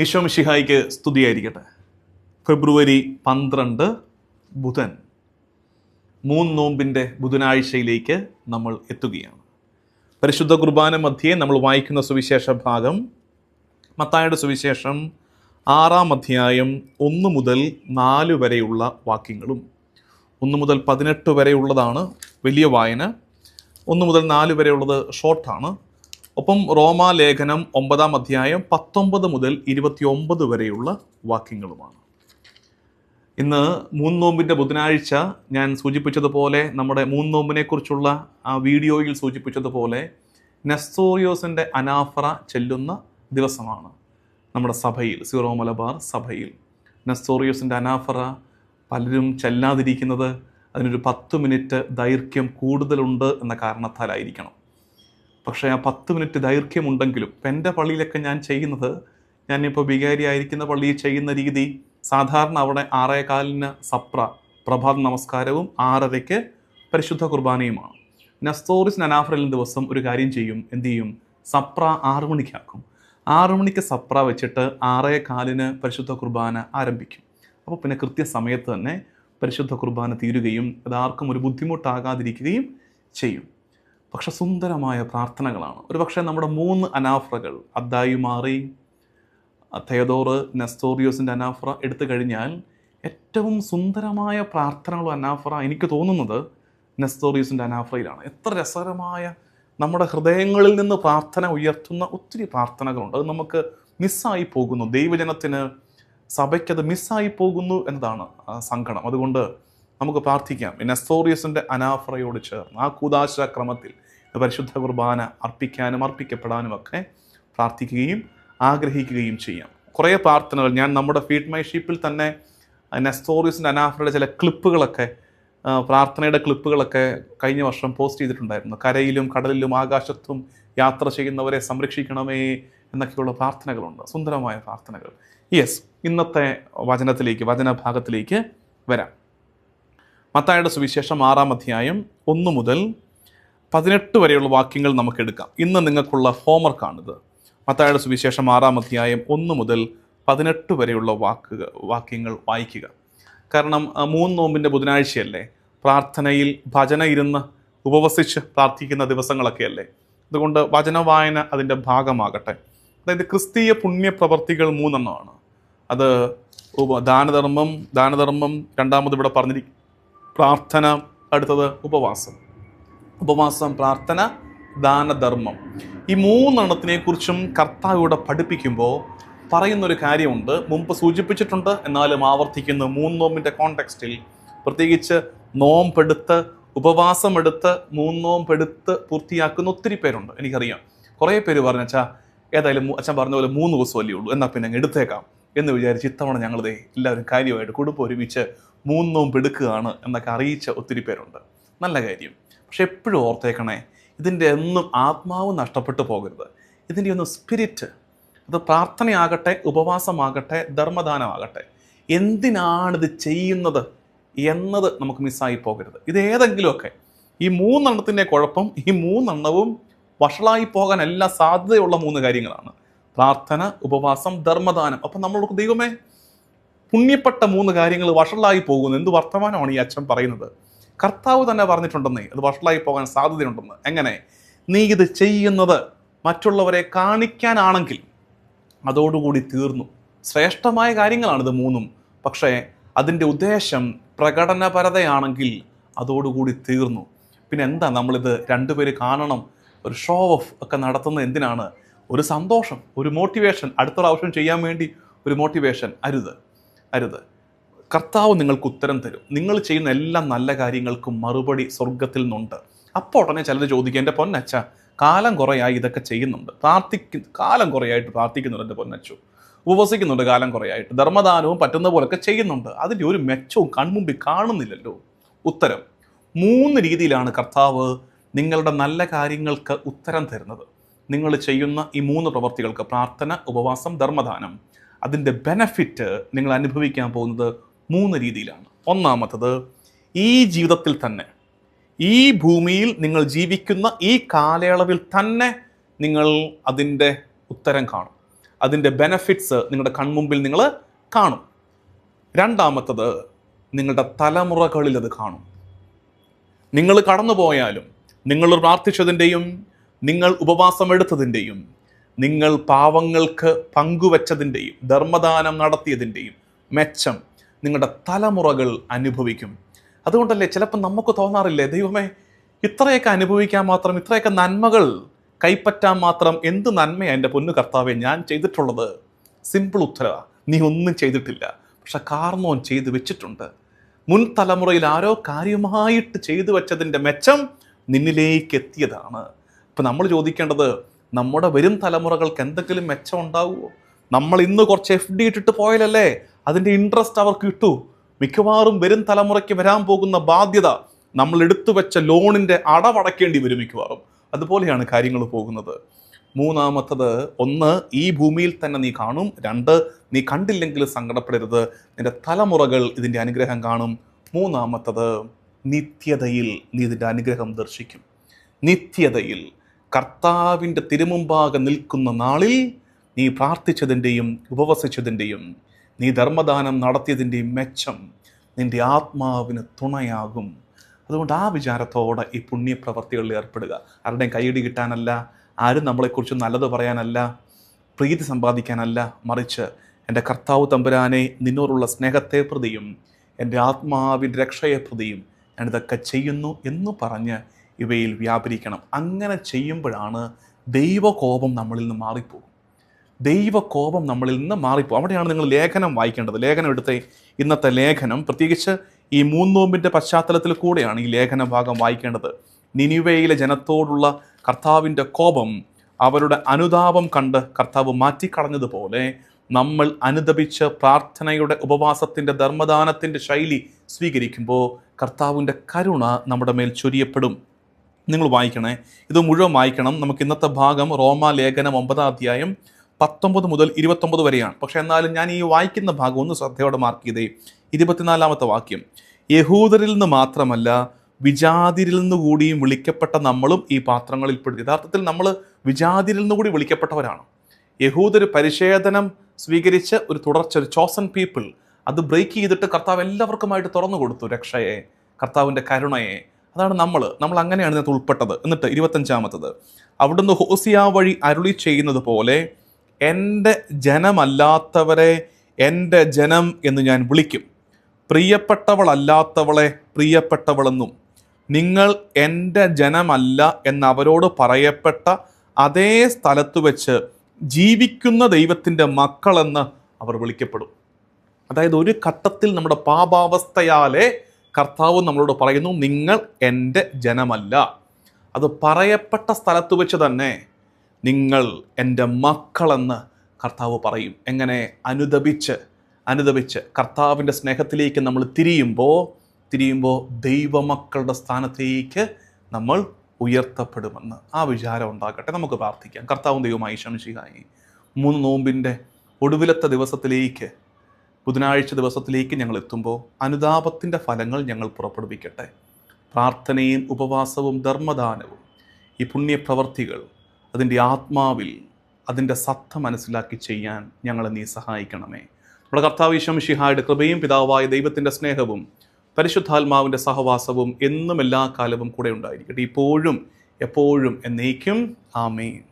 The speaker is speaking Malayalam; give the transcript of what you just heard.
ഈശോ മിഷിഹായിക്ക് സ്തുതിയായിരിക്കട്ടെ. ഫെബ്രുവരി പന്ത്രണ്ട് ബുധൻ. മൂന്ന് നോമ്പിന്റെ ബുധനാഴ്ചയിലേക്ക് നമ്മൾ എത്തുകയാണ്. പരിശുദ്ധ കുർബാന മധ്യേ നമ്മൾ വായിക്കുന്ന സുവിശേഷ ഭാഗം മത്തായുടെ സുവിശേഷം ആറാം അധ്യായം ഒന്ന് മുതൽ നാല് വരെയുള്ള വാക്യങ്ങളും. ഒന്ന് മുതൽ പതിനെട്ട് വരെയുള്ളതാണ് വലിയ വായന. ഒന്ന് മുതൽ നാല് വരെയുള്ളത് ഷോർട്ടാണ് ഒപ്പം റോമാലേഖനം ഒമ്പതാം അധ്യായം പത്തൊമ്പത് മുതൽ ഇരുപത്തി ഒമ്പത് വരെയുള്ള വാക്യങ്ങളുമാണ്. ഇന്ന് മൂന്ന് നോമ്പിന്റെ ബുധനാഴ്ച ഞാൻ സൂചിപ്പിച്ചതുപോലെ നമ്മുടെ മൂന്ന് നോമ്പിനെ കുറിച്ചുള്ള ആ വീഡിയോയിൽ സൂചിപ്പിച്ചതുപോലെ നെസ്തോറിയോസിന്റെ അനാഫറ ചെല്ലുന്ന ദിവസമാണ് നമ്മുടെ സഭയിൽ സീറോ മലബാർ സഭയിൽ. നെസ്തോറിയോസിന്റെ അനാഫറ പലരും ചെല്ലാതിരിക്കുന്നത് അതിനൊരു പത്ത് മിനിറ്റ് ദൈർഘ്യം കൂടുതലുണ്ട് എന്ന കാരണത്താലായിരിക്കണം. പക്ഷേ ആ പത്ത് മിനിറ്റ് ദൈർഘ്യമുണ്ടെങ്കിലും ഇപ്പം എന്റെ പള്ളിയിലൊക്കെ ഞാൻ ചെയ്യുന്നത് ഞാനിപ്പോൾ വികാരി ആയിരിക്കുന്ന പള്ളിയിൽ ചെയ്യുന്ന രീതി സാധാരണ അവിടെ ആറേകാലിന് സപ്ര പ്രഭാത നമസ്കാരവും ആറരയ്ക്ക് പരിശുദ്ധ കുർബാനയുമാണ്. നസ്തോറിസ് നനാഫ്രലിൻ ദിവസം ഒരു കാര്യം ചെയ്യും എന്ത് ചെയ്യും? സപ്ര ആറു മണിക്കാക്കും. ആറു മണിക്ക് സപ്ര വെച്ചിട്ട് ആറേ കാലിന് പരിശുദ്ധ കുർബാന ആരംഭിക്കും. അപ്പോൾ പിന്നെ കൃത്യസമയത്ത് തന്നെ പരിശുദ്ധ കുർബാന തീരുകയും അതാർക്കും ഒരു ബുദ്ധിമുട്ടാകാതിരിക്കുകയും ചെയ്യും. പക്ഷെ സുന്ദരമായ പ്രാർത്ഥനകളാണ്. ഒരുപക്ഷെ നമ്മുടെ മൂന്ന് അനാഫ്രകൾ അദ്ദായുമാറി മാറി തെയദോറ് നെസ്തോറിയോസിന്റെ അനാഫ്ര എടുത്തു കഴിഞ്ഞാൽ ഏറ്റവും സുന്ദരമായ പ്രാർത്ഥനകളും അനാഫ്ര എനിക്ക് തോന്നുന്നത് നെസ്തോറിയോസിന്റെ അനാഫ്രയിലാണ്. എത്ര രസകരമായ നമ്മുടെ ഹൃദയങ്ങളിൽ നിന്ന് പ്രാർത്ഥന ഉയർത്തുന്ന ഒത്തിരി പ്രാർത്ഥനകളുണ്ട്. അത് നമുക്ക് മിസ്സായി പോകുന്നു. ദൈവജനത്തിന് സഭയ്ക്കത് മിസ്സായി പോകുന്നു എന്നതാണ് സങ്കടം. അതുകൊണ്ട് നമുക്ക് പ്രാർത്ഥിക്കാം. നെസ്തോറിയസിന്റെ അനാഫറയോട് ചേർന്ന് ആ കൂതാശ ക്രമത്തിൽ പരിശുദ്ധ കുർബാന അർപ്പിക്കാനും അർപ്പിക്കപ്പെടാനും ഒക്കെ പ്രാർത്ഥിക്കുകയും ആഗ്രഹിക്കുകയും ചെയ്യാം. കുറേ പ്രാർത്ഥനകൾ. ഞാൻ നമ്മുടെ ഫീഡ് മൈ ഷീപ്പിൽ തന്നെ നെസ്തോറിയസിന്റെ അനാഫറയുടെ ചില ക്ലിപ്പുകളൊക്കെ പ്രാർത്ഥനയുടെ ക്ലിപ്പുകളൊക്കെ കഴിഞ്ഞ വർഷം പോസ്റ്റ് ചെയ്തിട്ടുണ്ടായിരുന്നു. കരയിലും കടലിലും ആകാശത്തും യാത്ര ചെയ്യുന്നവരെ സംരക്ഷിക്കണമേ എന്നൊക്കെയുള്ള പ്രാർത്ഥനകളുണ്ട്. സുന്ദരമായ പ്രാർത്ഥനകൾ. യെസ് ഇന്നത്തെ വചനത്തിലേക്ക് വചനഭാഗത്തിലേക്ക് വരാം. മത്തായുടെ സുവിശേഷം ആറാം അധ്യായം ഒന്ന് മുതൽ പതിനെട്ട് വരെയുള്ള വാക്യങ്ങൾ നമുക്ക് എടുക്കാം ഇന്ന് നിങ്ങൾക്കുള്ള ഹോംവർക്കാണിത് മത്തായുടെ സുവിശേഷം ആറാം അധ്യായം ഒന്ന് മുതൽ പതിനെട്ട് വരെയുള്ള വാക്കുക വാക്യങ്ങൾ വായിക്കുക. കാരണം മൂന്ന് നോമ്പിന്റെ ബുധനാഴ്ചയല്ലേ? പ്രാർത്ഥനയിൽ ഭജന ഇരുന്ന് ഉപവസിച്ച് പ്രാർത്ഥിക്കുന്ന ദിവസങ്ങളൊക്കെയല്ലേ? അതുകൊണ്ട് വചന വായന അതിന്റെ ഭാഗമാകട്ടെ. അതായത് ക്രിസ്തീയ പുണ്യപ്രവർത്തികൾ മൂന്നെണ്ണമാണ്. അത് ദാനധർമ്മം ദാനധർമ്മം രണ്ടാമത് ഇവിടെ പറഞ്ഞിരിക്കും പ്രാർത്ഥന അടുത്തത് ഉപവാസം. ഉപവാസം പ്രാർത്ഥന ദാനധർമ്മം. ഈ മൂന്നെണ്ണത്തിനെ കുറിച്ചും കർത്താവിടെ പഠിപ്പിക്കുമ്പോൾ പറയുന്നൊരു കാര്യമുണ്ട്. മുമ്പ് സൂചിപ്പിച്ചിട്ടുണ്ട് എന്നാലും ആവർത്തിക്കുന്നു. മൂന്ന് നോമ്പിന്റെ കോണ്ടെക്സ്റ്റിൽ പ്രത്യേകിച്ച് നോമ്പെടുത്ത് ഉപവാസമെടുത്ത് മൂന്ന് നോമ്പെടുത്ത് പൂർത്തിയാക്കുന്ന ഒത്തിരി പേരുണ്ട്. എനിക്കറിയാം. കുറേ പേര് പറഞ്ഞു അച്ഛാ ഏതായാലും അച്ഛൻ പറഞ്ഞ പോലെ മൂന്ന് ദിവസം അല്ലേ ഉള്ളൂ. എന്നാൽ പിന്നെ എടുത്തേക്കാം എന്ന് വിചാരിച്ച് ഇത്തവണ ഞങ്ങളിതേ എല്ലാവരും കാര്യമായിട്ട് കുടുംബം ഒരുമിച്ച് മൂന്ന് നോമ്പ് എടുക്കുകയാണ് എന്നൊക്കെ അറിയിച്ച ഒത്തിരി പേരുണ്ട്. നല്ല കാര്യം. പക്ഷെ എപ്പോഴും ഓർത്തേക്കണേ ഇതിന്റെ എന്നും ആത്മാവ് നഷ്ടപ്പെട്ടു പോകരുത്. ഇതിന്റെ ഒന്നും സ്പിരിറ്റ് അത് പ്രാർത്ഥനയാകട്ടെ ഉപവാസമാകട്ടെ ധർമ്മദാനമാകട്ടെ എന്തിനാണിത് ചെയ്യുന്നത് എന്നത് നമുക്ക് മിസ്സായി പോകരുത്. ഇത് ഏതെങ്കിലുമൊക്കെ ഈ മൂന്നെണ്ണത്തിന്റെ കുഴപ്പം ഈ മൂന്നെണ്ണവും വഷളായി പോകാൻ എല്ലാ സാധ്യതയുള്ള മൂന്ന് കാര്യങ്ങളാണ്. പ്രാർത്ഥന ഉപവാസം ധർമ്മദാനം. അപ്പം നമ്മൾ ദൈവമേ പുണ്യപ്പെട്ട മൂന്ന് കാര്യങ്ങൾ വഷളായി പോകുന്നു. എന്ത് വർത്തമാനമാണ് ഈ അച്ഛൻ പറയുന്നത്? കർത്താവ് തന്നെ പറഞ്ഞിട്ടുണ്ടെന്നേ അത് വഷളായി പോകാൻ സാധ്യതയുണ്ടെന്ന്. എങ്ങനെ? നീ ഇത് ചെയ്യുന്നത് മറ്റുള്ളവരെ കാണിക്കാനാണെങ്കിൽ അതോടുകൂടി തീർന്നു. ശ്രേഷ്ഠമായ കാര്യങ്ങളാണിത് മൂന്നും. പക്ഷേ അതിന്റെ ഉദ്ദേശം പ്രകടനപരതയാണെങ്കിൽ അതോടുകൂടി തീർന്നു. പിന്നെ എന്താ നമ്മളിത് രണ്ടുപേര് കാണണം? ഒരു ഷോ ഓഫ് ഒക്കെ നടത്തുന്നത് എന്തിനാണ്? ഒരു സന്തോഷം ഒരു മോട്ടിവേഷൻ അടുത്ത പ്രാവശ്യം ചെയ്യാൻ വേണ്ടി ഒരു മോട്ടിവേഷൻ അരുത്. അരുത്. കർത്താവ് നിങ്ങൾക്ക് ഉത്തരം തരും. നിങ്ങൾ ചെയ്യുന്ന എല്ലാ നല്ല കാര്യങ്ങൾക്കും മറുപടി സ്വർഗത്തിൽ നിന്നുണ്ട്. അപ്പോൾ ഉടനെ ചിലർ ചോദിക്കുക എന്റെ പൊന്നച്ച കാലം കുറയായി ഇതൊക്കെ ചെയ്യുന്നുണ്ട്. പ്രാർത്ഥിക്കും കാലം കുറയായിട്ട് പ്രാർത്ഥിക്കുന്നുണ്ട് എന്റെ പൊന്നച്ചു ഉപവസിക്കുന്നുണ്ട് കാലം കുറയായിട്ട്. ധർമ്മദാനവും പറ്റുന്ന പോലൊക്കെ ചെയ്യുന്നുണ്ട്. അതിന്റെ ഒരു മെച്ചവും കൺമുമ്പിൽ കാണുന്നില്ലല്ലോ. ഉത്തരം മൂന്ന് രീതിയിലാണ് കർത്താവ് നിങ്ങളുടെ നല്ല കാര്യങ്ങൾക്ക് ഉത്തരം തരുന്നത്. നിങ്ങൾ ചെയ്യുന്ന ഈ മൂന്ന് പ്രവർത്തികൾക്ക് പ്രാർത്ഥന ഉപവാസം ധർമ്മദാനം. അതിന്റെ ബെനഫിറ്റ് നിങ്ങൾ അനുഭവിക്കാൻ പോകുന്നത് മൂന്ന് രീതിയിലാണ്. ഒന്നാമത്തത് ഈ ജീവിതത്തിൽ തന്നെ ഈ ഭൂമിയിൽ നിങ്ങൾ ജീവിക്കുന്ന ഈ കാലയളവിൽ തന്നെ നിങ്ങൾ അതിന്റെ ഉത്തരം കാണും. അതിന്റെ ബെനഫിറ്റ്സ് നിങ്ങളുടെ കൺമുമ്പിൽ നിങ്ങൾ കാണും. രണ്ടാമത്തത് നിങ്ങളുടെ തലമുറകളിൽ അത് കാണും. നിങ്ങൾ കടന്നു പോയാലും നിങ്ങൾ പ്രാർത്ഥിച്ചതിന്റെയും നിങ്ങൾ ഉപവാസം എടുത്തതിന്റെയും നിങ്ങൾ പാവങ്ങൾക്ക് പങ്കുവച്ചതിന്റെയും ധർമ്മദാനം നടത്തിയതിന്റെയും മെച്ചം നിങ്ങളുടെ തലമുറകൾ അനുഭവിക്കും. അതുകൊണ്ടല്ലേ ചിലപ്പോൾ നമുക്ക് തോന്നാറില്ലേ ദൈവമേ ഇത്രയൊക്കെ അനുഭവിക്കാൻ മാത്രം ഇത്രയൊക്കെ നന്മകൾ കൈപ്പറ്റാൻ മാത്രം എന്ത് നന്മയാണ് എന്റെ പൊന്നു കർത്താവെ ഞാൻ ചെയ്തിട്ടുള്ളത്? സിമ്പിൾ ഉത്തര നീ ഒന്നും ചെയ്തിട്ടില്ല. പക്ഷെ കാർന്നോൻ ചെയ്തു വെച്ചിട്ടുണ്ട്. മുൻ തലമുറയിൽ ആരോ കാര്യമായിട്ട് ചെയ്തു വെച്ചതിന്റെ മെച്ചം നിന്നിലേക്ക് എത്തിയതാണ്. അപ്പം നമ്മൾ ചോദിക്കേണ്ടത് നമ്മുടെ വരും തലമുറകൾക്ക് എന്തെങ്കിലും മെച്ചം ഉണ്ടാവുമോ? നമ്മൾ ഇന്ന് കുറച്ച് എഫ് ഡി ഇട്ടിട്ട് പോയാലല്ലേ അതിന്റെ ഇൻട്രസ്റ്റ് അവർക്ക് കിട്ടൂ. മിക്കവാറും വരും തലമുറയ്ക്ക് വരാൻ പോകുന്ന ബാധ്യത നമ്മൾ എടുത്തു വെച്ച ലോണിന്റെ അടവടക്കേണ്ടി വരും മിക്കവാറും. അതുപോലെയാണ് കാര്യങ്ങൾ പോകുന്നത്. മൂന്നാമത്തത് ഒന്ന് ഈ ഭൂമിയിൽ തന്നെ നീ കാണും. രണ്ട് നീ കണ്ടില്ലെങ്കിൽ സങ്കടപ്പെടരുത്. നിന്റെ തലമുറകൾ ഇതിന്റെ അനുഗ്രഹം കാണും. മൂന്നാമത്തത് നിത്യതയിൽ നീ ഇതിന്റെ അനുഗ്രഹം ദർശിക്കും. നിത്യതയിൽ കർത്താവിന്റെ തിരുമുമ്പാകെ നിൽക്കുന്ന നാളിൽ നീ പ്രാർത്ഥിച്ചതിന്റെയും ഉപവസിച്ചതിന്റെയും നീ ധർമ്മദാനം നടത്തിയതിന്റെയും മെച്ചം നിന്റെ ആത്മാവിന് തുണയാകും. അതുകൊണ്ട് ആ വിചാരത്തോടെ ഈ പുണ്യപ്രവർത്തികളിൽ ഏർപ്പെടുക. ആരുടെയും കൈയടി കിട്ടാനല്ല ആരും നമ്മളെക്കുറിച്ച് നല്ലത് പറയാനല്ല പ്രീതി സമ്പാദിക്കാനല്ല മറിച്ച് എന്റെ കർത്താവ് തമ്പുരാനെ നിന്നോടുള്ള സ്നേഹത്തെ പ്രതിയും എന്റെ ആത്മാവിന്റെ രക്ഷയെ പ്രതിയും ഞാനിതൊക്കെ ചെയ്യുന്നു എന്ന് പറഞ്ഞ് ഇവയിൽ വ്യാപരിക്കണം. അങ്ങനെ ചെയ്യുമ്പോഴാണ് ദൈവകോപം നമ്മളിൽ നിന്ന് മാറിപ്പോകും. ദൈവകോപം നമ്മളിൽ നിന്ന് മാറിപ്പോകും. അവിടെയാണ് നിങ്ങൾ ലേഖനം വായിക്കേണ്ടത്. ലേഖനം എടുത്ത ഇന്നത്തെ ലേഖനം. പ്രത്യേകിച്ച് ഈ മൂന്നോമ്പിന്റെ പശ്ചാത്തലത്തിൽ കൂടെയാണ് ഈ ലേഖന ഭാഗം വായിക്കേണ്ടത്. നിനിവയിലെ ജനത്തോടുള്ള കർത്താവിന്റെ കോപം അവരുടെ അനുതാപം കണ്ട് കർത്താവ് മാറ്റിക്കളഞ്ഞതുപോലെ നമ്മൾ അനുദപിച്ച് പ്രാർത്ഥനയുടെ ഉപവാസത്തിന്റെ ധർമ്മദാനത്തിന്റെ ശൈലി സ്വീകരിക്കുമ്പോൾ കർത്താവിന്റെ കരുണ നമ്മുടെ മേൽ ചൊരിയപ്പെടും. നിങ്ങൾ വായിക്കണേ. ഇത് മുഴുവൻ വായിക്കണം. നമുക്ക് ഇന്നത്തെ ഭാഗം റോമ ലേഖനം ഒമ്പതാം അധ്യായം പത്തൊമ്പത് മുതൽ ഇരുപത്തൊമ്പത് വരെയാണ്. പക്ഷേ എന്നാലും ഞാൻ ഈ വായിക്കുന്ന ഭാഗം ഒന്ന് ശ്രദ്ധയോടെ മാർക്ക് ചെയ്തേ. ഇരുപത്തിനാലാമത്തെ വാക്യം. യഹൂദരിൽ നിന്ന് മാത്രമല്ല വിജാതിരിൽ നിന്ന് കൂടിയും വിളിക്കപ്പെട്ട നമ്മളും ഈ പാത്രങ്ങളിൽ പെടുത്തി. യഥാർത്ഥത്തിൽ നമ്മൾ വിജാതിരിൽ നിന്ന് കൂടി വിളിക്കപ്പെട്ടവരാണ്. യഹൂദർ പരിശേധനം സ്വീകരിച്ച് ഒരു തുടർച്ച ഒരു ചോസൺ പീപ്പിൾ അത് ബ്രേക്ക് ചെയ്തിട്ട് കർത്താവ് എല്ലാവർക്കുമായിട്ട് തുറന്നു കൊടുത്തു രക്ഷയെ കർത്താവിന്റെ കരുണയെ. അതാണ് നമ്മൾ. നമ്മൾ അങ്ങനെയാണ് ഇതിനകത്ത് ഉൾപ്പെട്ടത്. എന്നിട്ട് ഇരുപത്തഞ്ചാമത്തത്. അവിടുന്ന് ഹോസിയ വഴി അരുളി ചെയ്യുന്നത് പോലെ എന്റെ ജനമല്ലാത്തവരെ എന്റെ ജനം എന്ന് ഞാൻ വിളിക്കും. പ്രിയപ്പെട്ടവളല്ലാത്തവളെ പ്രിയപ്പെട്ടവളെന്നും നിങ്ങൾ എന്റെ ജനമല്ല എന്ന് അവരോട് പറയപ്പെട്ട അതേ സ്ഥലത്ത് വെച്ച് ജീവിക്കുന്ന ദൈവത്തിന്റെ മക്കളെന്ന് അവർ വിളിക്കപ്പെടും. അതായത് ഒരു ഘട്ടത്തിൽ നമ്മുടെ പാപാവസ്ഥയാലെ കർത്താവ് നമ്മളോട് പറയുന്നു നിങ്ങൾ എന്റെ ജനമല്ല. അത് പറയപ്പെട്ട സ്ഥലത്ത് വെച്ച് തന്നെ നിങ്ങൾ എന്റെ മക്കളെന്ന് കർത്താവ് പറയും. എങ്ങനെ? അനുദപിച്ച് അനുദപിച്ച്. കർത്താവിന്റെ സ്നേഹത്തിലേക്ക് നമ്മൾ തിരിയുമ്പോൾ തിരിയുമ്പോൾ ദൈവമക്കളുടെ സ്ഥാനത്തേക്ക് നമ്മൾ ഉയർത്തപ്പെടുമെന്ന്. ആ വിചാരം ഉണ്ടാക്കട്ടെ നമുക്ക് പ്രാർത്ഥിക്കാം. കർത്താവും ദൈവമായി ക്ഷമിച്ചായി മൂന്ന് നോമ്പിന്റെ ഒടുവിലത്തെ ദിവസത്തിലേക്ക് ബുധനാഴ്ച ദിവസത്തിലേക്ക് ഞങ്ങൾ എത്തുമ്പോൾ അനുതാപത്തിന്റെ ഫലങ്ങൾ ഞങ്ങൾ പുറപ്പെടുവിക്കട്ടെ. പ്രാർത്ഥനയും ഉപവാസവും ധർമ്മദാനവും ഈ പുണ്യപ്രവർത്തികൾ അതിന്റെ ആത്മാവിൽ അതിന്റെ സത്ത മനസ്സിലാക്കി ചെയ്യാൻ ഞങ്ങളെ നീ സഹായിക്കണമേ. നമ്മുടെ കർത്താവ് ഈശ്വമിഷിഹായുടെ കൃപയും പിതാവായ ദൈവത്തിന്റെ സ്നേഹവും പരിശുദ്ധാത്മാവിന്റെ സഹവാസവും എന്നും എല്ലാ കാലവും കൂടെ ഉണ്ടായിരിക്കട്ടെ. ഇപ്പോഴും എപ്പോഴും എന്നേക്കും. ആമേൻ.